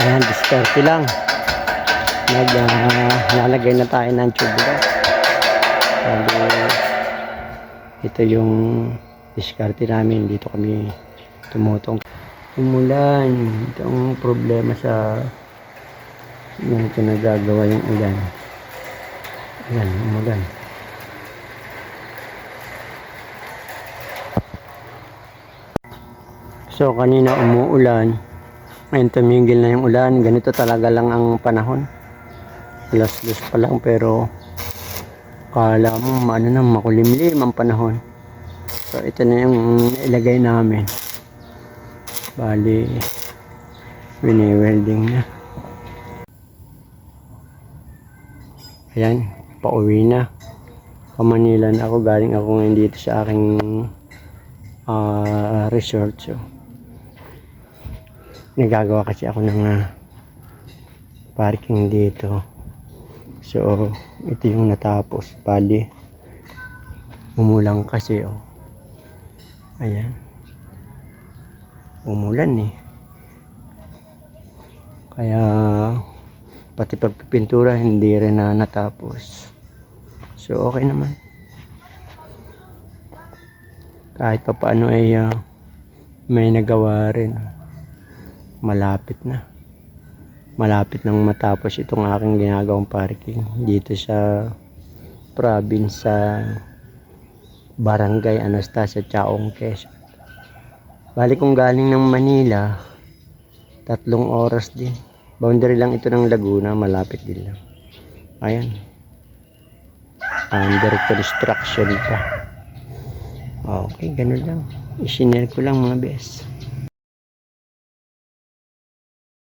Ayan, diskarte lang. Nag, ah, lalagay na tayo ng tubular. Bali, ito yung diskarte namin. Dito kami tumutong. Umulan. Ito ang problema sa yung ito nagagawa yung ulan. Ayan, umulan. So, kanina umuulan. Ngayon tumigil na yung ulan. Ganito talaga lang ang panahon. Alas-dos pa lang pero kala mo ano na makulimlim ang panahon. So, ito na yung ilagay namin. Bali, wini-welding na. Ayan, pauwi na. Pa Manila na ako. Galing ako ngayon dito sa aking ah, resort. So, nagagawa kasi ako ng ah, parking dito. So, ito yung natapos. Bali, umulang kasi, oh. Ayan. Umulan eh. Kaya, pati pagpipintura hindi rin na natapos. So, okay naman. Kahit pa paano ay ah, may nagawa rin. Malapit na. Malapit nang matapos itong aking ginagawang parking dito sa province sa Barangay Anastasia Chaong Quezon. Bali kung galing ng Manila, tatlong oras din. Boundary lang ito ng Laguna, malapit din lang. Ayan. Under construction pa. Okay, ganun lang. Isinare ko lang mga bes.